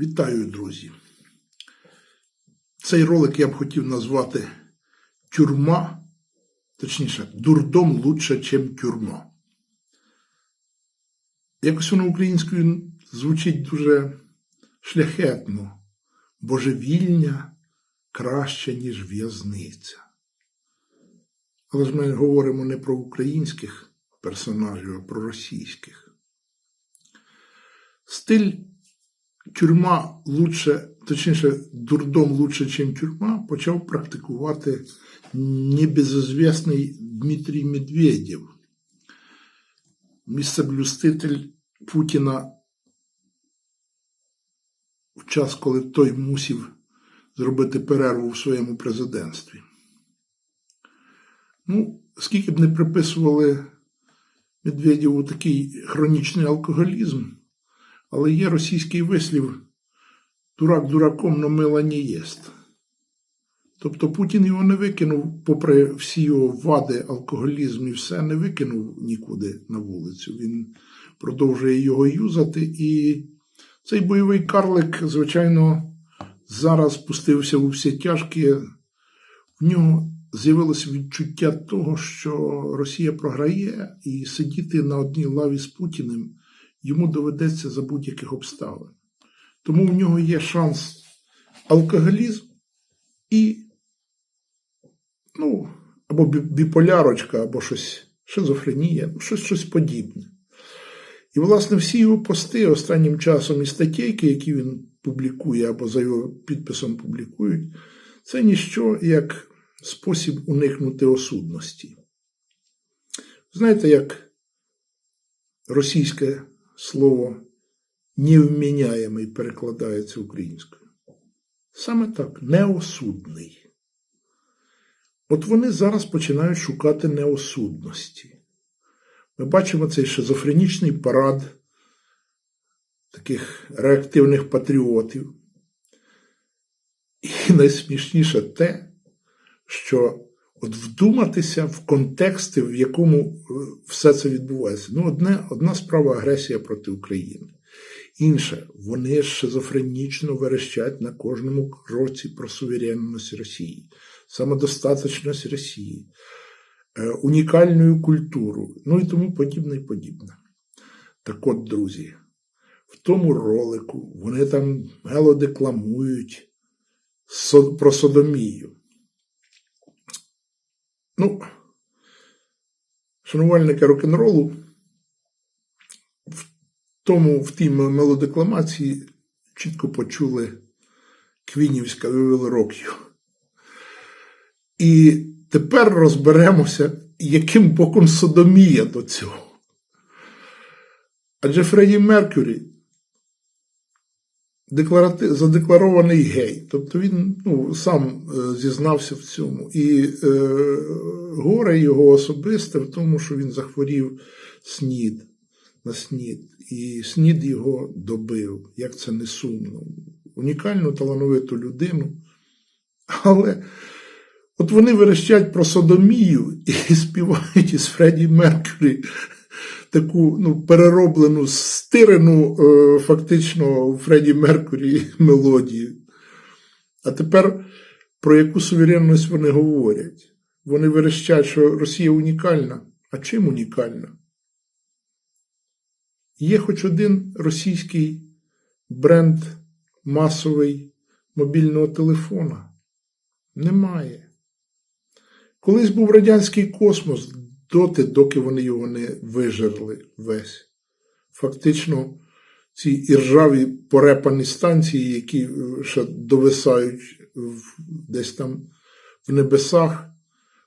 Вітаю, друзі. Цей ролик я б хотів назвати Тюрма, точніше, дурдом лучше, чим тюрма. Якось воно українською звучить дуже шляхетно. Божевільня краще, ніж в'язниця. Але ж ми говоримо не про українських персонажів, а про російських. Стиль тюрма лучше, точніше, дурдом лучше, ніж тюрма, почав практикувати небезызвісний Дмитрій Медведєв, місцеблюститель Путіна в час, коли той мусів зробити перерву в своєму президентстві. Ну, скільки б не приписували Медведєву такий хронічний алкоголізм, але є російський вислів дурак дураком, но мила не єст. Тобто Путін його не викинув, попри всі його вади, алкоголізм і все, не викинув нікуди на вулицю. Він продовжує його юзати. І цей бойовий карлик, звичайно, зараз спустився у всі тяжкі. В нього з'явилося відчуття того, що Росія програє, і сидіти на одній лаві з Путіним йому доведеться за будь-яких обставин. Тому в нього є шанс алкоголізм і, ну, або біполярочка, або щось шизофренія, щось, щось подібне. І, власне, всі його пости останнім часом і статейки, які він публікує або за його підписом публікують, це ніщо як спосіб уникнути осудності. Знаєте, як російське слово невміняємий перекладається українською? Саме так, неосудний. От вони зараз починають шукати неосудності. Ми бачимо цей шизофренічний парад таких реактивних патріотів. І найсмішніше те, що от вдуматися в контексти, в якому все це відбувається. Ну, одне, одна справа агресія проти України. Інше, вони шизофренічно верещать на кожному кроці про суверенність Росії, самодостаточність Росії, унікальну культуру, ну і тому подібне і подібне. Так от, друзі, в тому ролику вони там гелодекламують про содомію. Ну, шанувальники рок-н-ролу в тому, в тій мелодекламації чітко почули Квінівська вивели років. І тепер розберемося, яким боком содомія до цього. Адже Фредді Меркюрі декларати... задекларований гей. Тобто він ну, сам е, зізнався в цьому. І е, горе його особисте в тому, що він захворів снід на снід. І снід його добив. Як це не сумно. Унікальну талановиту людину. Але от вони верещать про содомію і співають із Фредді Меркюрі таку ну, перероблену, стирену е, фактично Фредді Меркурі мелодію. А тепер про яку суверенність вони говорять? Вони верещать, що Росія унікальна. А чим унікальна? Є хоч один російський бренд масовий мобільного телефона? Немає. Колись був радянський космос доти, доки вони його не вижерли весь. Фактично, ці іржаві порепані станції, які е, ще довисають десь там в небесах,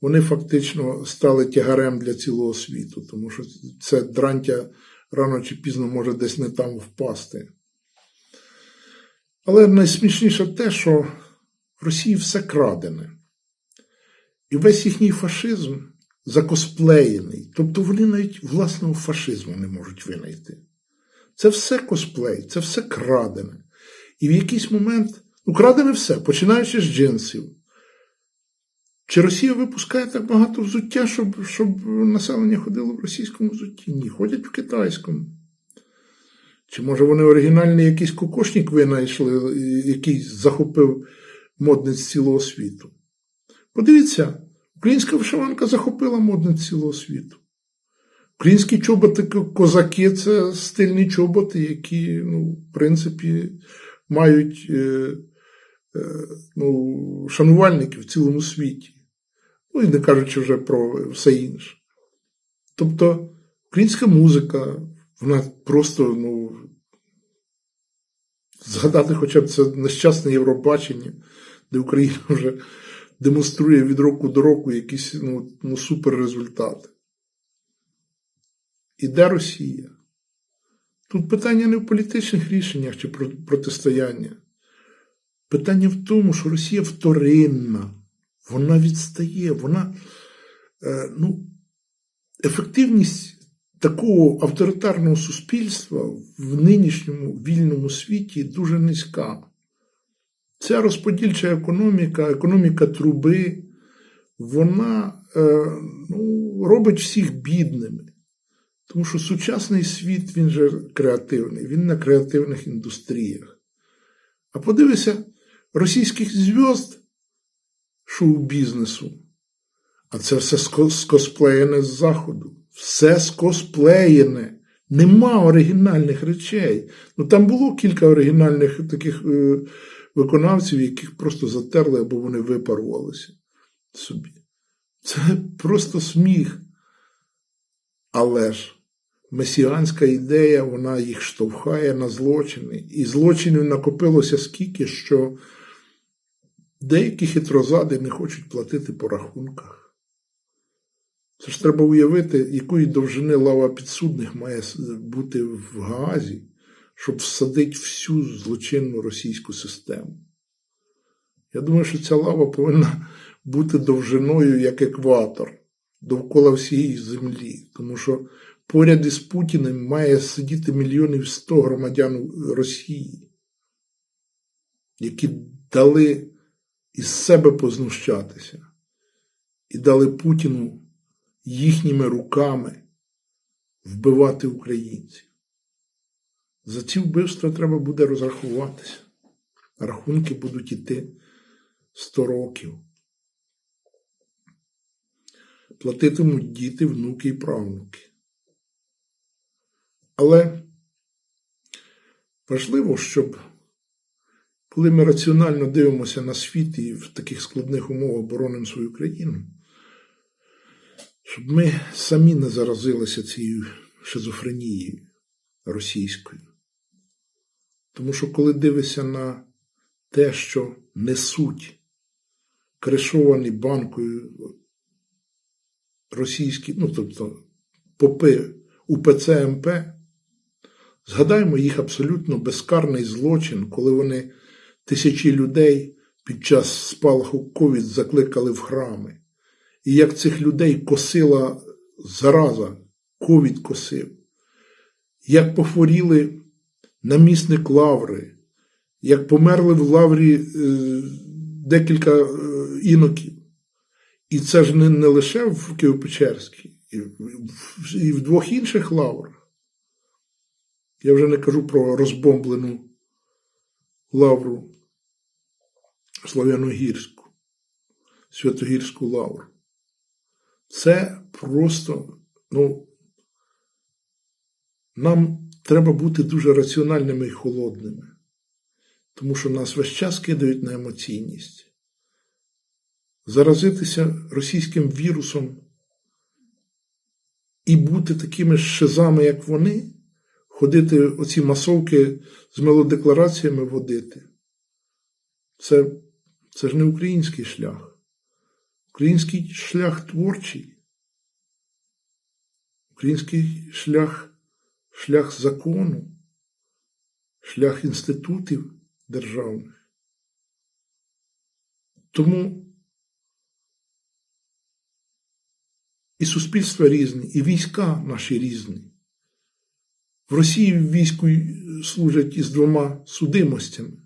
вони фактично стали тягарем для цілого світу, тому що це дрантя рано чи пізно може десь не там впасти. Але найсмішніше те, що в Росії все крадене. І весь їхній фашизм закосплеєний. Тобто вони навіть власного фашизму не можуть винайти. Це все косплей, це все крадене. І в якийсь момент, ну, крадене все, починаючи з джинсів. Чи Росія випускає так багато взуття, щоб щоб населення ходило в російському взутті? Ні, ходять в китайському. Чи може вони оригінальний якийсь кокошник винайшли, який захопив модниць цілого світу? Подивіться, українська вишиванка захопила модниць цілого світу. Українські чоботи козаки це стильні чоботи, які, ну, в принципі, мають е, е, ну, шанувальників в цілому світі. Ну і не кажучи вже про все інше. Тобто українська музика, вона просто, ну, згадати хоча б це нещасне Євробачення, де Україна вже демонструє від року до року якісь ну, ну, супер результати. І де Росія? Тут питання не в політичних рішеннях чи протистояння. Питання в тому, що Росія вторинна, вона відстає, вона е, ну, ефективність такого авторитарного суспільства в нинішньому вільному світі дуже низька. Ця розподільча економіка, економіка труби, вона е, ну, робить всіх бідними. Тому що сучасний світ він же креативний, він на креативних індустріях. А подивися, російських зв'язд шоу-бізнесу, а це все скосплеєне з Заходу. Все скосплеєне. Нема оригінальних речей. Ну там було кілька оригінальних таких е, виконавців, яких просто затерли або вони випарувалися собі. Це просто сміх. Але ж месіанська ідея, вона їх штовхає на злочини. І злочинів накопилося скільки, що деякі хитрозади не хочуть платити по рахунках. Це ж треба уявити, якої довжини лава підсудних має бути в Гаазі, щоб всадити всю злочинну російську систему. Я думаю, що ця лава повинна бути довжиною як екватор довкола всієї землі, тому що поряд із Путіним має сидіти мільйонів сто громадян Росії, які дали із себе познущатися і дали Путіну їхніми руками вбивати українців. За ці вбивства треба буде розрахуватися. Рахунки будуть іти 100 років. Платитимуть діти, внуки і правнуки. Але важливо, щоб коли ми раціонально дивимося на світ і в таких складних умовах боронимо свою країну, щоб ми самі не заразилися цією шизофренією російською. Тому що коли дивишся на те, що несуть кришовані банкою російські, ну тобто попи УПЦ МП, згадаємо їх абсолютно безкарний злочин, коли вони тисячі людей під час спалаху ковід закликали в храми. І як цих людей косила зараза, ковід косив, як похворіли намісник Лаври, як померли в Лаврі е, декілька е, іноків. І це ж не, не лише в Києво-Печерській, і, і в двох інших лаврах. Я вже не кажу про розбомблену лавру Слав'яногірську, Святогірську лавру. Це просто, ну, нам треба бути дуже раціональними і холодними, тому що нас весь час кидають на емоційність. Заразитися російським вірусом і бути такими шизами, як вони, ходити оці масовки з мелодеклараціями водити. Це, Це ж не український шлях. Український шлях творчий, український шлях шлях закону, шлях інститутів державних. Тому і суспільства різні, і війська наші різні. В Росії війську служать із двома судимостями,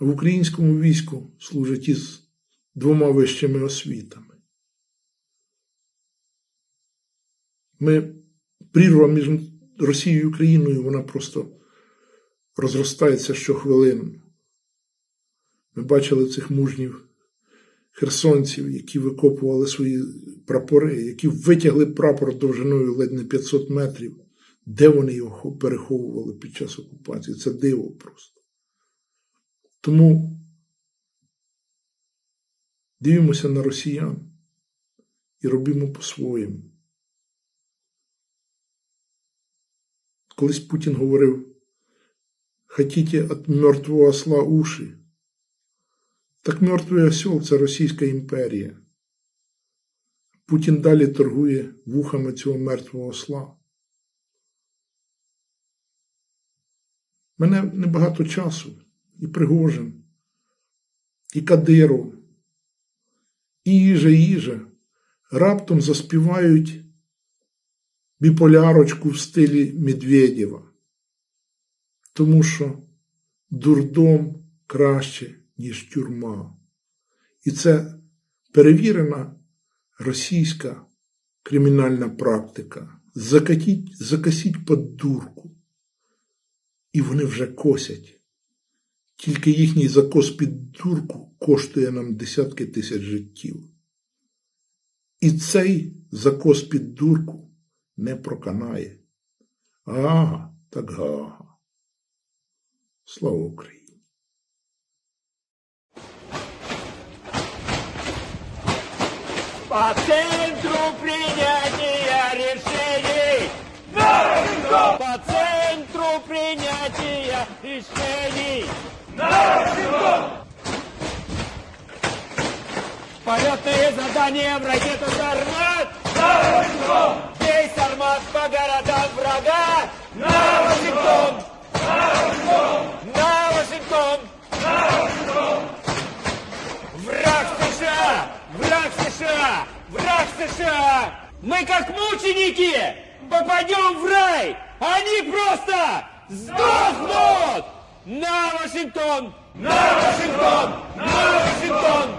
а в українському війську служать із двома вищими освітами. Ми прірва між Росією і Україною вона просто розростається щохвилину. Ми бачили цих мужнів херсонців, які викопували свої прапори, які витягли прапор довжиною ледь не 500 метрів. Де вони його переховували під час окупації? Це диво просто. Тому дивимося на росіян і робимо по-своєму. Колись Путін говорив, хотите от мертвого осла уші? Так мертвий осел це Російська імперія. Путін далі торгує вухами цього мертвого осла. Мене небагато часу, і Пригожин, і Кадиров, і їжа, їжа раптом заспівають біполярочку в стилі Медведєва. Тому що дурдом краще, ніж тюрма. І це перевірена російська кримінальна практика. Закатіть, закасіть під дурку. І вони вже косять. Тільки їхній закос під дурку коштує нам десятки тисяч життів. І цей закос під дурку не проканає. Ага, так гага. Слава Україні! По центру принятия решений! По центру принятия решений! Полетные задания в ракету «Сармат» по городам врага! На Вашингтон! На Вашингтон! Враг США! Враг США! Враг США! Мы как мученики попадем в рай! Они просто сдохнут! На Вашингтон! На Вашингтон! На Вашингтон!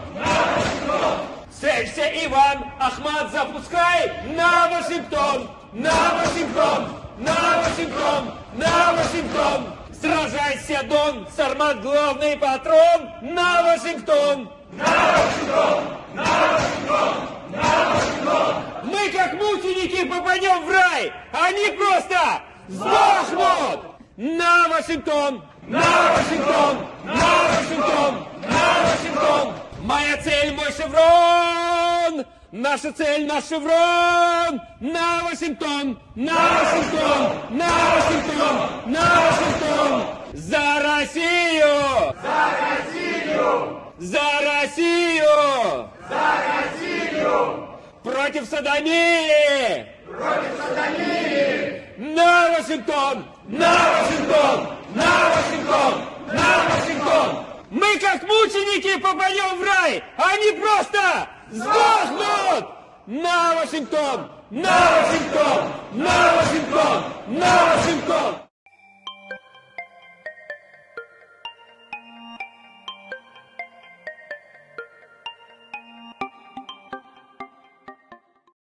Целься, Иван! Ахмат, запускай! На Вашингтон! На Вашингтон! На Вашингтон! На Вашингтон! Сражайся, Дон! Сармат главный патрон! На Вашингтон! Мы как мученики попадем в рай! Они просто сдохнут! На Вашингтон! На Вашингтон! На Вашингтон! На Вашингтон! Моя цель, мой шеврон! Наша цель, наш шеврон! На Вашингтон! На Вашингтон! На Вашингтон! На Вашингтон! За Россию! За Россию! За Россию! Против садомии! Против садомии! На Вашингтон! На Вашингтон! На Вашингтон! На Вашингтон! Мы как мученики попадем в рай! Они просто Здохнуть! На Вашингтон! На Вашингтон! На Вашингтон! На Вашингтон!